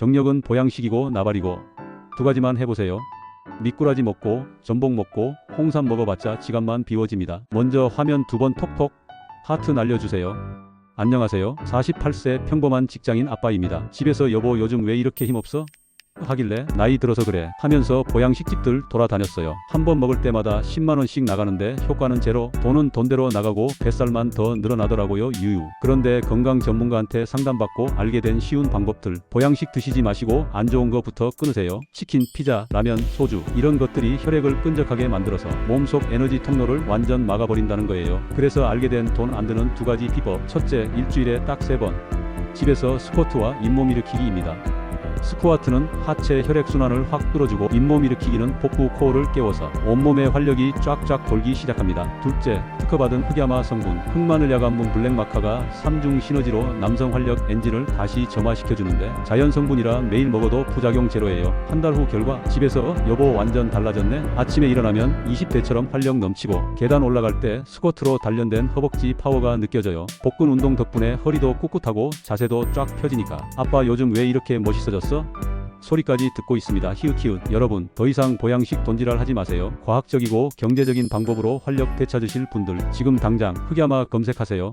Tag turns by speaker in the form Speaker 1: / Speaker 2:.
Speaker 1: 정력은 보양식이고 나발이고 두 가지만 해보세요. 미꾸라지 먹고 전복 먹고 홍삼 먹어봤자 지갑만 비워집니다. 먼저 화면 두 번 톡톡 하트 날려주세요. 안녕하세요. 48세 평범한 직장인 아빠입니다. 집에서 여보 요즘 왜 이렇게 힘없어? 하길래 나이 들어서 그래 하면서 보양식 집들 돌아다녔어요. 한 번 먹을 때마다 10만 원씩 나가는데 효과는 제로. 돈은 돈대로 나가고 뱃살만 더 늘어나더라고요. 유유. 그런데 건강 전문가한테 상담받고 알게 된 쉬운 방법들. 보양식 드시지 마시고 안 좋은 거부터 끊으세요. 치킨, 피자, 라면, 소주 이런 것들이 혈액을 끈적하게 만들어서 몸속 에너지 통로를 완전 막아버린다는 거예요. 그래서 알게 된 돈 안 드는 두 가지 비법. 첫째, 일주일에 딱 세 번. 집에서 스쿼트와 잇몸 일으키기입니다. 스쿼트는 하체 혈액순환을 확 끌어주고 잇몸 일으키기는 복부 코어를 깨워서 온몸의 활력이 쫙쫙 돌기 시작합니다. 둘째, 특허받은 흑야마 성분 흑마늘 야간분 블랙마카가 3중 시너지로 남성 활력 엔진을 다시 점화시켜주는데 자연 성분이라 매일 먹어도 부작용 제로예요. 한 달 후 결과 집에서 여보 완전 달라졌네. 아침에 일어나면 20대처럼 활력 넘치고 계단 올라갈 때 스쿼트로 단련된 허벅지 파워가 느껴져요. 복근 운동 덕분에 허리도 꿋꿋하고 자세도 쫙 펴지니까 아빠 요즘 왜 이렇게 멋있어졌어? 소리까지 듣고 있습니다. 히읗히읗 여러분 더 이상 보양식 돈지랄 하지 마세요. 과학적이고 경제적인 방법으로 활력 되찾으실 분들 지금 당장 흑야마 검색하세요.